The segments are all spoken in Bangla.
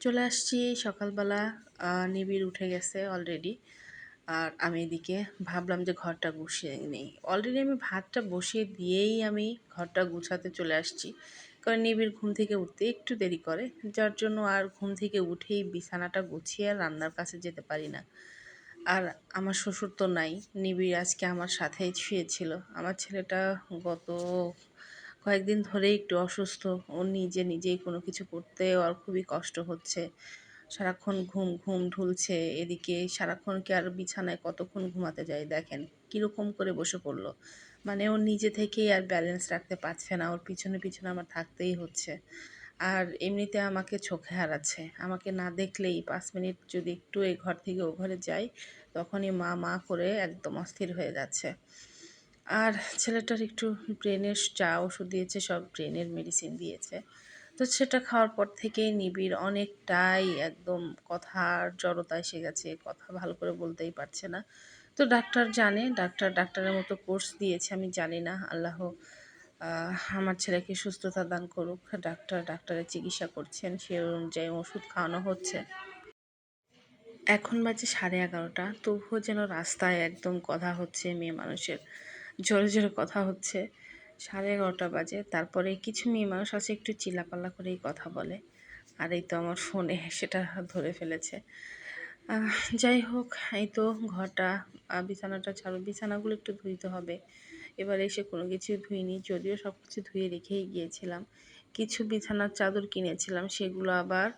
চলে আসছি সকালবেলা। নিবিড় উঠে গেছে অলরেডি আর আমি এদিকে ভাবলাম যে ঘরটা গুছিয়ে নেই। অলরেডি আমি ভাতটা বসিয়ে দিয়েই আমি ঘরটা গুছাতে চলে আসছি। কারণ নিবিড় ঘুম থেকে উঠতে একটু দেরি করে। যার জন্য আর ঘুম থেকে উঠেই বিছানাটা গুছিয়ে রান্নার কাছে যেতে পারি না। আর আমার শ্বশুর তো নাই। নিবিড় আজকে আমার সাথেই শুয়েছিল। আমার ছেলেটা গত কয়েকদিন ধরেই একটু অসুস্থ। ও নিজে নিজেই কোনো কিছু করতে ওর খুবই কষ্ট হচ্ছে। সারাক্ষণ ঘুম ঘুম ঢুলছে এদিকে। সারাক্ষণ কি আর বিছানায় কতক্ষণ ঘুমাতে যায় দেখেন, কীরকম করে বসে পড়ল। মানে ও নিজে থেকেই আর ব্যালেন্স রাখতে পারছে না। ওর পিছনে পিছনে আমার থাকতেই হচ্ছে। আর এমনিতে আমাকে চোখে হারাচ্ছে। আমাকে না দেখলেই পাঁচ মিনিট যদি একটু এই ঘর থেকে ও ঘরে যাই, তখনই মা মা করে একদম অস্থির হয়ে যাচ্ছে। আর ছেলেটার একটু ব্রেনের চা ওষুধ দিয়েছে, সব ব্রেনের মেডিসিন দিয়েছে। তো সেটা খাওয়ার পর থেকেই নিবিড়, অনেকটাই একদম কথার জড়তা এসে গেছে, কথা ভালো করে বলতেই পারছে না। তো ডাক্তার জানে, ডাক্তার ডাক্তারের মতো কোর্স দিয়েছে, আমি জানি না, আল্লাহ আমার ছেলেকে সুস্থতা দান করুক, ডাক্তার ডাক্তারের চিকিৎসা করছেন, সে অনুযায়ী ওষুধ খাওয়ানো হচ্ছে। এখন বাজে সাড়ে এগারোটা, তবুও যেন রাস্তায় একদম কথা হচ্ছে মেয়ে মানুষের। জোরে জোরে কথা হচ্ছে। সাড়ে এগারোটা বাজে। তারপরে কিছু মেয়ে মানুষ আছে, একটু চিলাপাল্লা করেই কথা বলে। আর এই তো আমার ফোনে সেটা ধরে ফেলেছে। যাই হোক, এই তো ঘরটা বিছানাটা ছাড়ো বিছানাগুলো একটু ধুইতে হবে। এবার এসে কোনো কিছু ধুইনি, যদিও সব কিছু ধুয়ে রেখেই গিয়েছিলাম। কিছু বিছানার চাদর কিনেছিলাম, সেগুলো আবার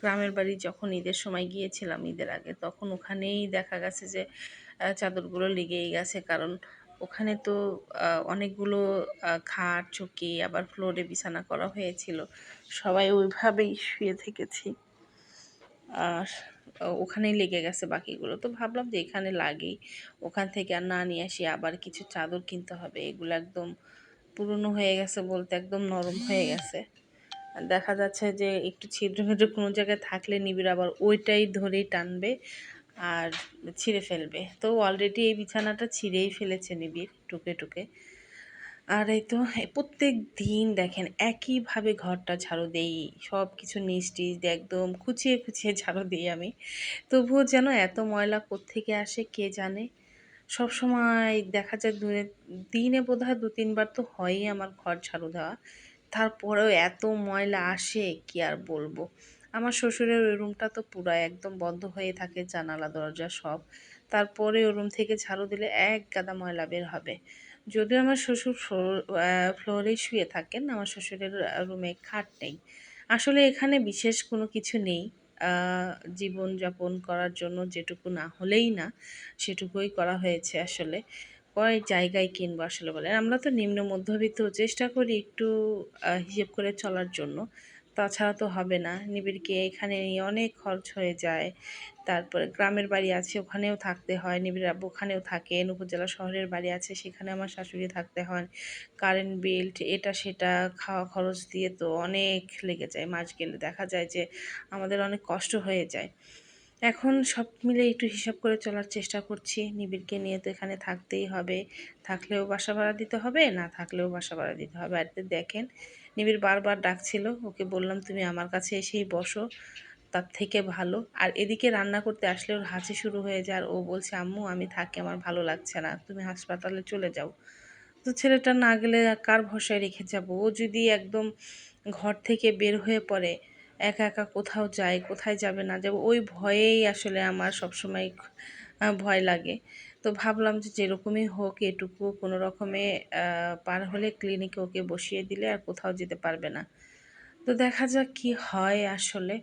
গ্রামের বাড়ি যখন ঈদের সময় গিয়েছিলাম ঈদের আগে, তখন ওখানেই দেখা গেছে যে চাদরগুলো লেগেই গেছে। কারণ ওখানে তো অনেকগুলো খাট, চকি, আবার ফ্লোরে বিছানা করা হয়েছিল। সবাই ওইভাবেই শুয়ে থেকেছি। আর ওখানেই লেগে গেছে বাকিগুলো। তো ভাবলাম যে এখানে লাগেই। ওখান থেকে আর না নিয়ে আসি, আবার কিছু চাদর কিনতে হবে। এগুলো একদম পুরনো হয়ে গেছে বলতে একদম নরম হয়ে গেছে। দেখা যাচ্ছে যে একটু ছিদ্র মিদ্র কোনো জায়গায় থাকলে নিবিড়, আবার ওইটাই ধরেই টানবে। আর ছিঁড়ে ফেলবে। তো অলরেডি এই বিছানাটা ছিঁড়েই ফেলেছে নিবিড়, টুকে টুকে। আর এই তো প্রত্যেক দিন দেখেন একইভাবে ঘরটা ঝাড়ু দেই সব কিছু নিচ টিচ দিয়ে একদম খুচিয়ে খুচিয়ে ঝাড়ু দিই আমি। তবুও যেন এত ময়লা কোত্থেকে আসে কে জানে? সব সময় দেখা যায় দিনে দিনে বোধ হয় দু তিনবার তো হয়ই আমার ঘর ঝাড়ু দেওয়া। তারপরেও এত ময়লা আসে, কি আর বলব? আমার শ্বশুরের ওই রুমটা তো পুরো একদম বন্ধ হয়ে থাকে, জানালা, দরজা সব। তারপরে ওই রুম থেকে ঝাড়ু দিলে এক গাদা ময়লা বের হবে। যদিও আমার শ্বশুর ফ্লোরে শুয়ে থাকেন, আমার শ্বশুরের রুমে খাট নেই। আসলে এখানে বিশেষ কোনো কিছু নেই। জীবনযাপন করার জন্য যেটুকু না হলেই না, সেটুকুই করা হয়েছে আসলে। কয় জায়গায় কিনবো আসলে বলে আমরা তো নিম্ন, মধ্যবিত্ত, চেষ্টা করি একটু হিসেব করে চলার জন্য। তাছাড়া তো হবে না। নিবিড়কে এখানে নিয়ে অনেক খরচ হয়ে যায়। তারপরে গ্রামের বাড়ি আছে, ওখানেও থাকতে হয়। নিবিড় আব্বু ওখানেও থাকেন, উপজেলা শহরের বাড়ি আছে, সেখানে আমার শাশুড়ি থাকতে হয়। কারেন্ট বিল এটা সেটা, খাওয়া খরচ দিয়ে তো অনেক লেগে যায় মাস গেলে দেখা যায় যে আমাদের অনেক কষ্ট হয়ে যায়। এখন সব মিলে একটু হিসাব করে চলার চেষ্টা করছি। নিবিড়কে নিয়ে তো এখানে থাকতেই হবে। থাকলেও বাসা ভাড়া দিতে হবে, না থাকলেও বাসা ভাড়া দিতে হবে। আর দেখেন নিবিড় বারবার ডাকছিল। ওকে বললাম, তুমি আমার কাছে এসেই বসো, তার থেকে ভালো। আর এদিকে রান্না করতে আসলে ওর হাঁচি শুরু হয়ে যায় আর ও বলছে, আম্মু, আমি থাকি, আমার ভালো লাগছে না, তুমি হাসপাতালে চলে যাও। তো ছেলেটা না গেলে কার ভরসায় রেখে যাব? ও যদি একদম ঘর থেকে বের হয়ে পড়ে, একা একা কোথাও যায়, কোথায় যাবে না যাবে, ওই ভয়েই আসলে আমার সবসময় ভয় লাগে। তো ভাবলাম যে যেরকমই হোক এটুকু কোনো রকমে পার হলে ক্লিনিকে ওকে বসিয়ে দিলে আর কোথাও যেতে পারবে না। তো দেখা যাক কি হয় আসলে।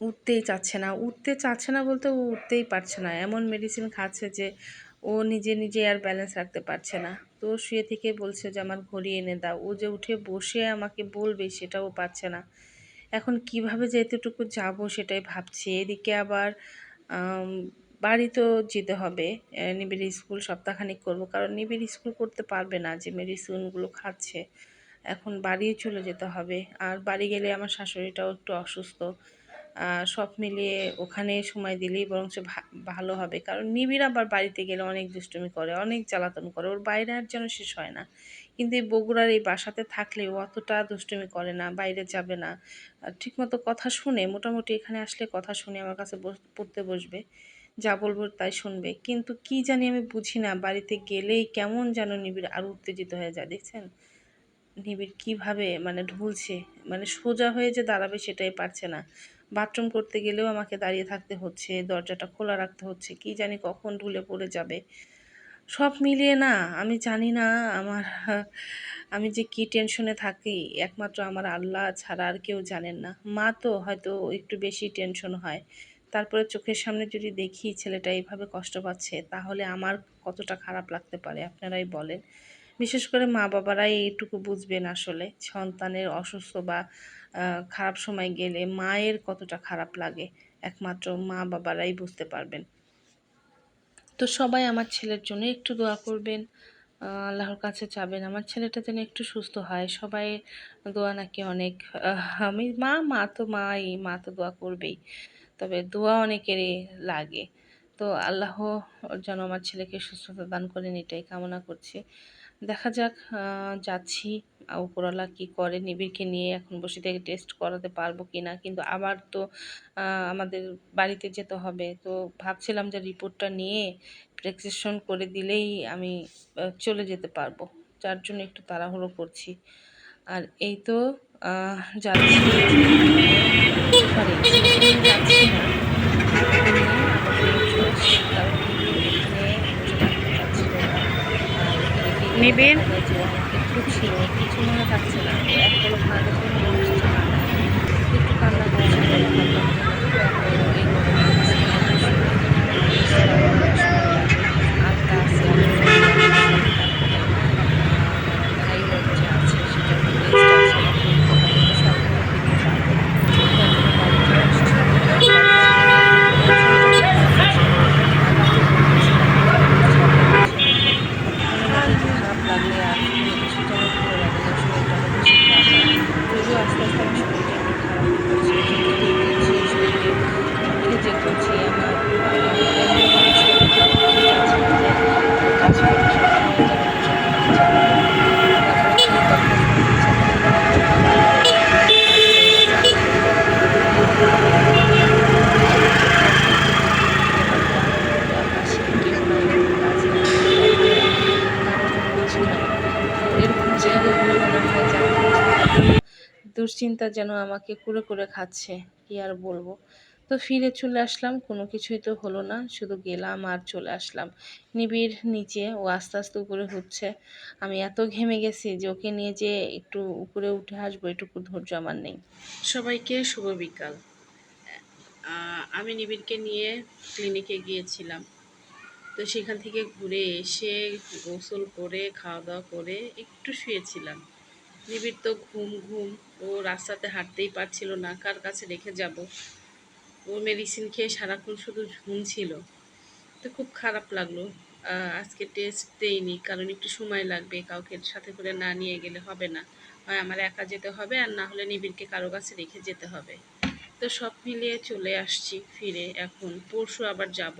উঠতেই চাচ্ছে না। উঠতে চাচ্ছে না বলতে ও উঠতেই পারছে না। এমন মেডিসিন খাচ্ছে যে ও নিজে নিজে আর ব্যালেন্স রাখতে পারছে না। তো শুয়ে থেকে বলছে যে, আমার ঘড়ি এনে দাও। ও যে উঠে বসে আমাকে বলবে সেটাও পারছে না। এখন কীভাবে যে এতটুকু যাব সেটাই ভাবছি। এদিকে আবার আম, বাড়িতেও যেতে হবে। নিবিড় স্কুল সপ্তাহখানিক করব। কারণ নিবিড় স্কুল করতে পারবে না যে মেডিসিনগুলো খাচ্ছে। এখন বাড়ি চলে যেতে হবে। আর বাড়ি গেলে আমার শাশুড়িটাও একটু অসুস্থ। সব মিলিয়ে ওখানে সময় দিলেই বরঞ্চ ভালো হবে। কারণ নিবিড় আবার বাড়িতে গেলে অনেক দুষ্টুমি করে অনেক জ্বালাতন করে। ওর বাইরে আর যেন শেষ হয় না। কিন্তু এই বগুড়ার এই বাসাতে থাকলে অতটা দুষ্টুমি করে না বাইরে যাবে না। ঠিকমতো কথা শুনে মোটামুটি এখানে আসলে কথা শুনে আমার কাছে পড়তে বসবে। যা বলব তাই শুনবে। কিন্তু কি জানি আমি বুঝি না, বাড়িতে গেলেই কেমন যেন নিবিড় আরও উত্তেজিত হয়ে যায়, দেখছেন? নিবিড় কীভাবে মানে ঢুলছে মানে সোজা হয়ে যে দাঁড়াবে সেটাই পারছে না। বাথরুম করতে গেলেও আমাকে দাঁড়িয়ে থাকতে হচ্ছে, দরজাটা খোলা রাখতে হচ্ছে, কি জানি কখন ঢুলে পড়ে যাবে। সব মিলিয়ে না, আমি জানি না আমার, আমি যে কি টেনশনে থাকি, একমাত্র আমার আল্লাহ ছাড়া আর কেউ জানেন না। মা তো হয়তো একটু বেশি টেনশন হয়। তারপরে চোখের সামনে যদি দেখি ছেলেটা এইভাবে কষ্ট পাচ্ছে, তাহলে আমার কতটা খারাপ লাগতে পারে? আপনারাই বলেন। বিশেষ করে মা বাবারাই এইটুকু বুঝবেন আসলে, সন্তানের অসুস্থ বা খারাপ সময় গেলে মায়ের কতটা খারাপ লাগে, একমাত্র মা বাবারাই বুঝতে পারবেন। তো সবাই আমার ছেলের জন্য একটু দোয়া করবেন আল্লাহর কাছে চাবেন, আমার ছেলেটা যেন একটু সুস্থ হয়। সবাই দোয়া নাকি অনেক আমি, মা মা তো মাই, মা তো দোয়া করবেই। তবে দোয়া অনেকেরই লাগে। তো আল্লাহ যেন আমার ছেলেকে সুস্থতা দান করেন, এটাই কামনা করছি। দেখা যাক যাচ্ছি উপরওয়ালা কি করে, নিবিড়কে নিয়ে এখন বসে থেকে টেস্ট করাতে পারব কি না কিন্তু আবার তো আমাদের বাড়িতে যেতে হবে। তো ভাবছিলাম যে রিপোর্টটা নিয়ে প্রেসক্রিপশন করে দিলেই আমি চলে যেতে পারব। যার জন্য একটু তাড়াহুড়ো করছি। আর এই তো যাচ্ছি। সরি যাচ্ছি না নিবিড়কে নিয়ে আবার ফিরে চলে আসছি। কারণ নিবিড় এখানে বসে থাকতে চাচ্ছিল না। আর এদিকে নিবিড়? দেখা যায় যে অনেক একটু ছিল কিছু মনে থাকছে না তো এক পলক না দেখে হচ্ছে যে কান্না একটু কান্না করছে তো ভাবলাম যে না, তো এই গরমে আটটা আছে ভাই যে আছে সেটা টেস্ট আছে সবগুলো দিতে পারব তার জন্য বাড়ি চলে খারাপ লাগলে আর কোনো কিছু যেন ভালো লাগে না শরীরটা অনেক বেশি খারাপ হয় যদিও আস্তে আস্তে আমার শরীরটা একটু খারাপ করছে দেখছি শরীরে মুখে যে করছি আমার কাজ করতে সবসময় যেন বসে থাকতে ইচ্ছা করে। দুশ্চিন্তা যেন আমাকে কুড়ে কুড়ে খাচ্ছে, কি আর বলব? তো ফিরে চলে আসলাম, কোনো কিছুই তো হলো না, শুধু গেলাম আর চলে আসলাম। নিবিড় নিচে, ও আস্তে আস্তে উপরে হচ্ছে। আমি এত ঘেমে গেছি যে ওকে নিয়ে যে একটু উপরে উঠে আসব, এটুকু ধৈর্য আমার নেই। সবাইকে শুভ বিকাল। আমি নিবিড়কে নিয়ে ক্লিনিকে গিয়েছিলাম। তো সেখান থেকে ঘুরে এসে গোসল করে খাওয়া দাওয়া করে একটু শুয়েছিলাম। নিবিড় তো ঘুম ঘুম। ও রাস্তাতে হাঁটতেই পারছিল না, কার কাছে রেখে যাব? ও মেডিসিন খেয়ে সারাক্ষণ শুধু ঝুমছিল তো খুব খারাপ লাগল। আজকে টেস্ট দেইনি, কারণ একটু সময় লাগবে, কাউকে সাথে করে না নিয়ে গেলে হবে না। হয় আমার একা যেতে হবে, আর না হলে নিবিড়কে কারও কাছে রেখে যেতে হবে। তো সব মিলিয়ে চলে আসছি ফিরে এখন, পরশু আবার যাব।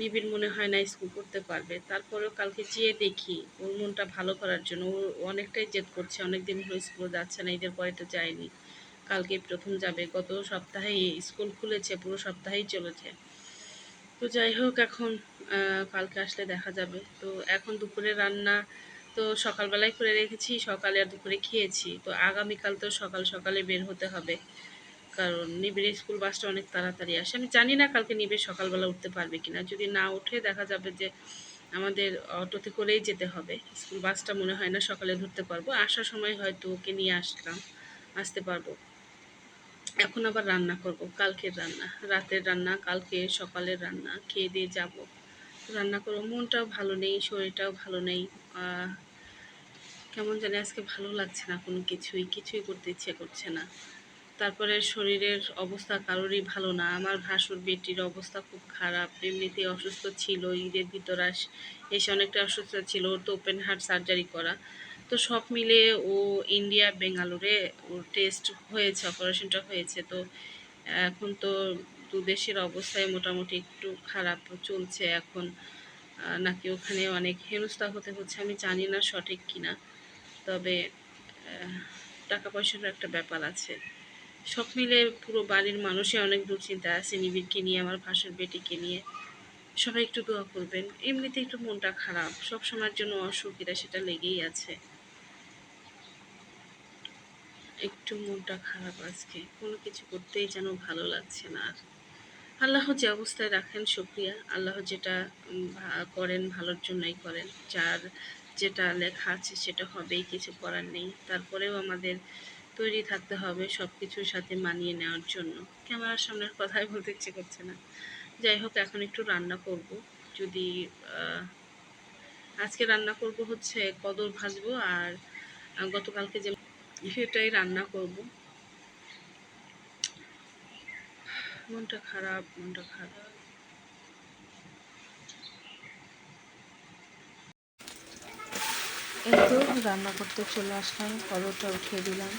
নিবিড় মনে হয় না স্কুল করতে পারবে। তারপরেও কালকে যেয়ে দেখি, ওর মনটা ভালো করার জন্য। ও অনেকটাই জেদ করছে অনেক দিন হলো স্কুল যাচ্ছে না, ঈদের পরে তো যায়নি। কালকে প্রথম যাবে, গত সপ্তাহেই স্কুল খুলেছে, পুরো সপ্তাহেই চলেছে। তো যাই হোক, এখন কালকে আসলে দেখা যাবে। তো এখন দুপুরে রান্না তো সকালবেলায় করে রেখেছি, সকালে আর দুপুরে খেয়েছি। তো আগামীকাল তো সকাল সকালে বের হতে হবে। কারণ নিবিড়ের স্কুল বাসটা অনেক তাড়াতাড়ি আসে। আমি জানি না কালকে নিবিড় সকালবেলা উঠতে পারবে কিনা। যদি না উঠে, দেখা যাবে যে আমাদের অটোতে করেই যেতে হবে। স্কুল বাসটা মনে হয় না সকালে ধরতে পারব। আসার সময় হয়তো ওকে নিয়ে আসলাম, আসতে পারব। এখন আবার রান্না করব, কালকের রান্না। রাতের রান্না, কালকে সকালের রান্না, খেয়ে দিয়ে যাব। রান্না করব, মনটাও ভালো নেই, শরীরটাও ভালো নেই। কেমন জানি আজকে ভালো লাগছে না, কোনো কিছুই। কিছুই করতে ইচ্ছে করছে না। তারপরে শরীরের অবস্থা কারোরই ভালো না। আমার ভাসুর বেটির অবস্থা খুব খারাপ। এমনিতেই অসুস্থ ছিল, ঈদের ভিতর আস, এসে অনেকটা অসুস্থ ছিল। ওর তো ওপেন হার্ট সার্জারি করা। তো সব মিলে ও ইন্ডিয়া বেঙ্গালুরে ওর টেস্ট হয়েছে অপারেশনটা হয়েছে। তো এখন তো দু দেশের অবস্থায় মোটামুটি একটু খারাপ চলছে এখন। নাকি ওখানে অনেক হেনস্থা হতে হচ্ছে আমি জানি না সঠিক কিনা। তবে টাকা পয়সার একটা ব্যাপার আছে। সব মিলে পুরো বাড়ির মানুষই অনেক দুশ্চিন্তা আছে, নিবিড়কে নিয়ে, আমার ভাসুর বেটিকে নিয়ে। সবাই একটু দোয়া করবেন। এমনিতে একটু মনটা খারাপ। সব সময়ের জন্য অসুখ এটা সেটা লেগেই আছে। একটু মনটা খারাপ আজকে। কোনো কিছু করতেই যেন ভালো লাগছে না আর। আল্লাহ যে অবস্থায় রাখেন, শুক্রিয়া। আল্লাহ যেটা করেন, ভালোর জন্যই করেন। যার যেটা লেখা আছে সেটা হবেই, কিছু করার নেই। তারপরেও আমাদের তৈরি থাকতে হবে সব কিছুর সাথে মানিয়ে নেওয়ার জন্য। ক্যামেরার সামনের কথাই বলতে ইচ্ছে করছে না। যাই হোক, এখন একটু রান্না করব। যদি আজকে রান্না করব হচ্ছে কদর ভাজবো আর গতকালকে যে সেটাই রান্না করব। মনটা খারাপ মনটা খারাপ। এই তো রান্না করতে চলে আসলাম, পরোটা উঠিয়ে দিলাম।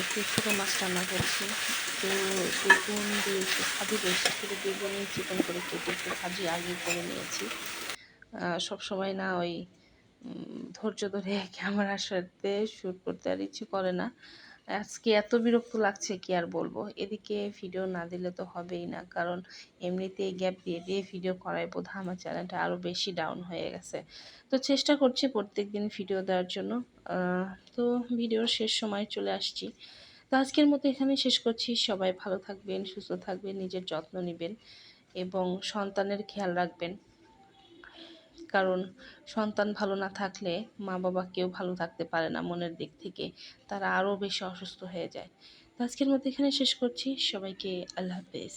একটু ছোটো মাছ রান্না করছি। তো বেগুন দিয়ে একটু ভাজি বেশি শুধু বেগুনই চিকেন করে কেটে একটু ভাজি আগে করে নিয়েছি। সব সময় না ওই ধৈর্য ধরে ক্যামেরার সাথে শ্যুট করতে আর ইচ্ছে করে না। আজকে এত বিরক্ত লাগছে, কি আর বলব? এদিকে ভিডিও না দিলে তো হবেই না, কারণ এমনিতেই গ্যাপ দিয়ে দিয়ে ভিডিও করায় বোধহয় আমার চ্যানেলটা আরও বেশি ডাউন হয়ে গেছে। তো চেষ্টা করছি প্রত্যেক দিন ভিডিও দেওয়ার জন্য। তো ভিডিওর শেষ সময় চলে আসছি। তো আজকের মতো এখানে শেষ করছি। সবাই ভালো থাকবেন, সুস্থ থাকবেন, নিজের যত্ন নেবেন এবং সন্তানের খেয়াল রাখবেন। কারণ সন্তান ভালো না থাকলে মা বাবা কেউ ভালো থাকতে পারে না মনের দিক থেকে। তারা আরও বেশি অসুস্থ হয়ে যায়। আজকের মতো এখানে শেষ করছি। সবাইকে আল্লাহ হাফেজ।